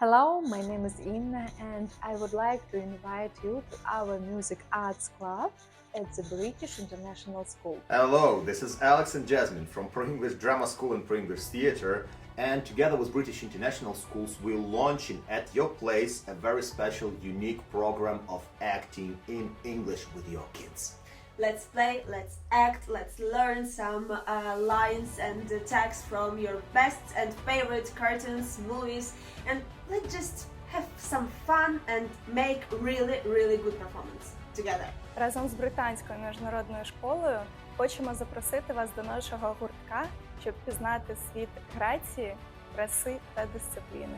Hello, my name is Inna, and I would like to invite you to our Music Arts Club at the British International School. Hello, this is Alex and Jasmine from Pro English Drama School and Pro English Theatre, and together with British International Schools, we're launching at your place a very special, unique program of acting in English with your kids Let's play, let's act, let's learn some uh, lines and uh, text from your best and favorite cartoons, movies, and let's just have some fun and make really, really good performance together. Разом з британською міжнародною школою хочемо запросити вас до нашого гуртка, щоб пізнати світ грації, краси та дисципліни.